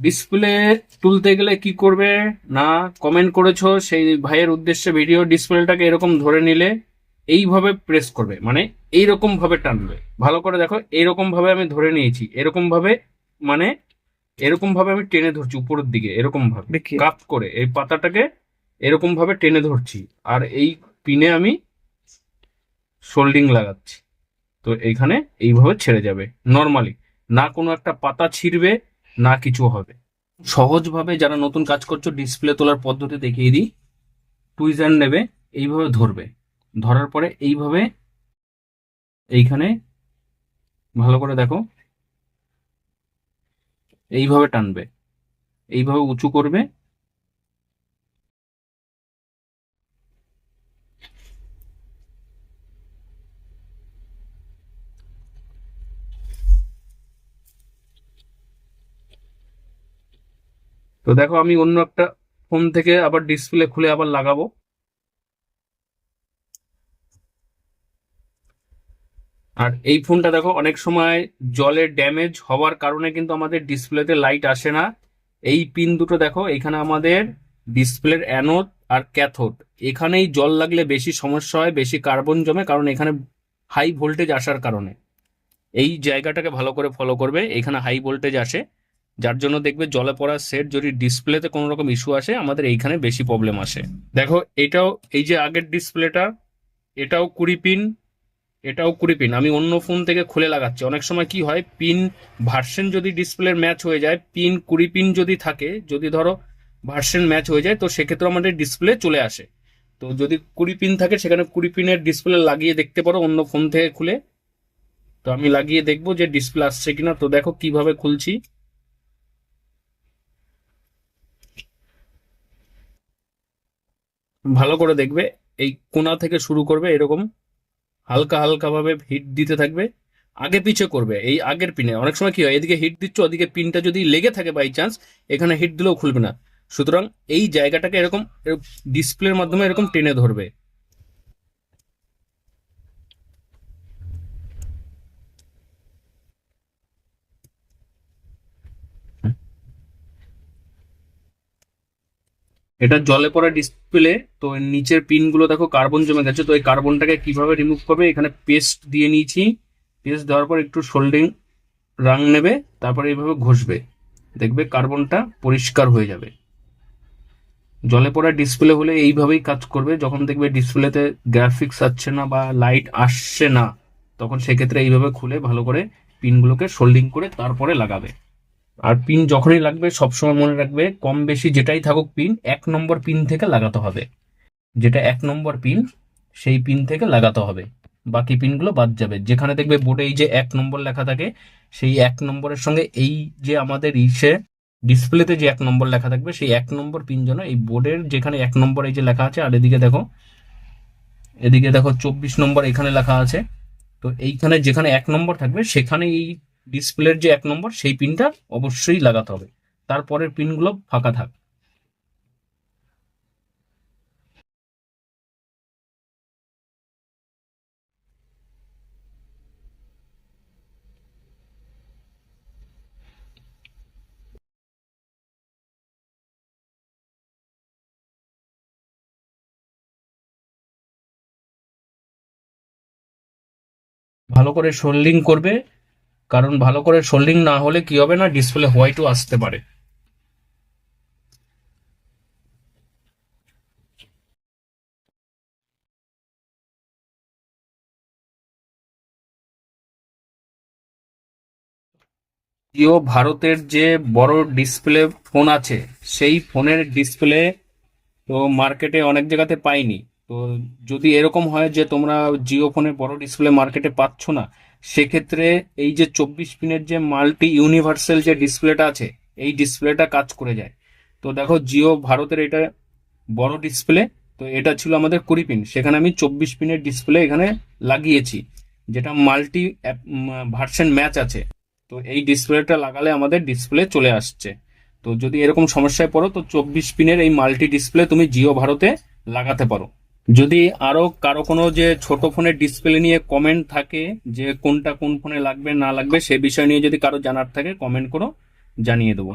Display তুলতে গেলে কি করবে না কমেন্ট করেছ সেই ভাইয়ের উদ্দেশ্যে ভিডিও ডিসপ্লেটাকে এরকম ধরে নিলে এইভাবে প্রেস করবে মানে এইরকম ভাবে টানবে। ভালো করে দেখো এইরকম ভাবে আমি ধরে নিয়েছি এরকম ভাবে মানে এরকম ভাবে আমি টেনে ধরছি উপরের দিকে এরকম ভাবে কাপ করে এই পাতাটাকে এরকম ভাবে টেনে ধরছি আর এই পিনে আমি সোল্ডিং লাগাচ্ছি। তো এইখানে এইভাবে ছেড়ে যাবে নর্মালি না কোনো একটা পাতা ছিঁড়বে না কিছু হবে। সহজভাবে যারা নতুন কাজ করছ ডিসপ্লে তোলার পদ্ধতি দেখিয়ে দিই। টুইজার নেবে, এইভাবে ধরবে। ধরার পরে এইভাবে এইখানে ভালো করে দেখো। এইভাবে টানবে। এইভাবে উঁচু করবে। তো দেখো আমি অন্য একটা ফোন থেকে আবার ডিসপ্লে খুলে আবার লাগাবো। আর এই ফোনটা দেখো, অনেক সময় জলের ড্যামেজ হওয়ার কারণে কিন্তু আমাদের ডিসপ্লেতে লাইট আসে না। এই পিন দুটো দেখো, এখানে আমাদের ডিসপ্লের অ্যানোড আর ক্যাথোড এখানেই জল লাগলে বেশি সমস্যা হয়, বেশি কার্বন জমে, কারণ এখানে হাই ভোল্টেজ আসার কারণে। এই জায়গাটাকে ভালো করে ফলো করবে, এখানে হাই ভোল্টেজ আসে। যার জন্য দেখবে জলে পড়া সেট যদি ডিসপ্লেতে কোনো রকম ইস্যু আসে, আমাদের এইখানে বেশি প্রবলেম আসে। দেখো, এটাও, এই যে আগের ডিসপ্লেটা, এটাও কুড়ি পিন এটাও কুড়ি পিন আমি অন্য ফোন থেকে খুলে লাগাচ্ছি। অনেক সময় কি হয় পিন ভার্সন যদি ডিসপ্লের ম্যাচ হয়ে যায় পিন কুড়ি পিন যদি থাকে, যদি ধরো ভার্সন ম্যাচ হয়ে যায়, তো সেক্ষেত্রে আমাদের ডিসপ্লে চলে আসে। তো যদি কুড়ি পিন থাকে, সেখানে কুড়ি পিনের ডিসপ্লে লাগিয়ে দেখতে পারো অন্য ফোন থেকে খুলে। তো আমি লাগিয়ে দেখব যে ডিসপ্লে আসছে কিনা। তো দেখো কীভাবে খুলছি। ভালো করে দেখবে, এই কোনা থেকে শুরু করবে এরকম, হালকা হালকাভাবে হিট দিতে থাকবে, আগে পিছে করবে, এই আগের পিনে অনেক সময় কি হয়, এদিকে হিট দিচ্ছ, ওদিকে পিনটা যদি লেগে থাকে বাই চান্স এখানে হিট দিলেও খুলবে না। সুতরাং এই জায়গাটাকে এরকম ডিসপ্লের মাধ্যমে এরকম টেনে ধরবে। এটা জলে পড়া ডিসপ্লে তো নিচের পিনগুলো দেখো কার্বন জমে গেছে, তো এই কার্বনটাকে কীভাবে রিমুভ করবে? এখানে পেস্ট দিয়ে নিয়েছি। পেস্ট দেওয়ার পর একটু সোল্ডিং রাং নেবে, তারপরে এইভাবে ঘষবে। দেখবে কার্বনটা পরিষ্কার হয়ে যাবে। জলে পড়া ডিসপ্লে হলে এইভাবেই কাজ করবে। যখন দেখবে ডিসপ্লেতে গ্রাফিক্স আসছে না বা লাইট আসছে না, তখন সেক্ষেত্রে এইভাবে খুলে ভালো করে পিনগুলোকে সোল্ডিং করে তারপরে লাগাবে। আর পিন যখনই লাগবে, সবসময় মনে রাখবে, কম বেশি যেটাই থাকুক পিন এক নম্বর পিন থেকে লাগাতে হবে। যেটা এক নম্বর পিন সেই পিন থেকে লাগাতে হবে। বাকি পিনগুলো বাদ যাবে। যেখানে দেখবে বোর্ডে এই যে এক নম্বর লেখা থাকে, সেই এক নম্বরের সঙ্গে এই যে আমাদের ইসে ডিসপ্লেতে যে এক নম্বর লেখা থাকবে, সেই এক নম্বর পিন যেন এই বোর্ডের যেখানে এক নম্বর এই যে লেখা আছে, আর এদিকে দেখো এদিকে দেখো চব্বিশ নম্বর এখানে লেখা আছে। তো এইখানে যেখানে এক নম্বর থাকবে, সেখানে এই ডিসপ্লের যে এক নম্বর, সেই পিনটা অবশ্যই লাগাতে হবে। তারপরের পিনগুলো ফাঁকা থাক। ভালো করে সোল্ডিং করবে। কারণ ভালো করে সোল্ডিং না হলে কি হবে না, ডিসপ্লে হোয়াইটও আসতে পারে। জিও ভারতের যে বড় ডিসপ্লে ফোন আছে, সেই ফোনের ডিসপ্লে তো মার্কেটে অনেক জায়গাতে পাইনি। তো যদি এরকম হয় যে তোমরা জিও ফোনের বড় ডিসপ্লে মার্কেটে পাচ্ছ না সেক্ষেত্রে এই যে চব্বিশ পিনের যে মাল্টি ইউনিভার্সাল যে ডিসপ্লেটা আছে, এই ডিসপ্লেটা কাজ করে যায়। তো দেখো, জিও ভারতের এটা বড় ডিসপ্লে, তো এটা ছিল আমাদের কুড়ি পিন। সেখানে আমি চব্বিশ পিনের ডিসপ্লে এখানে লাগিয়েছি, যেটা মাল্টি ভার্সন ম্যাচ আছে। তো এই ডিসপ্লেটা লাগালে আমাদের ডিসপ্লে চলে আসছে। তো যদি এরকম সমস্যায় পড়ো, তো চব্বিশ পিনের এই মাল্টি ডিসপ্লে তুমি জিও ভারতে লাগাতে পারো। যদি আরও কারও কোনো যে ছোট ফোনের ডিসপ্লে নিয়ে কমেন্ট থাকে যে কোনটা কোন ফোনে লাগবে না লাগবে সে বিষয় নিয়ে যদি কারও জানার থাকে কমেন্ট করো জানিয়ে দেবো।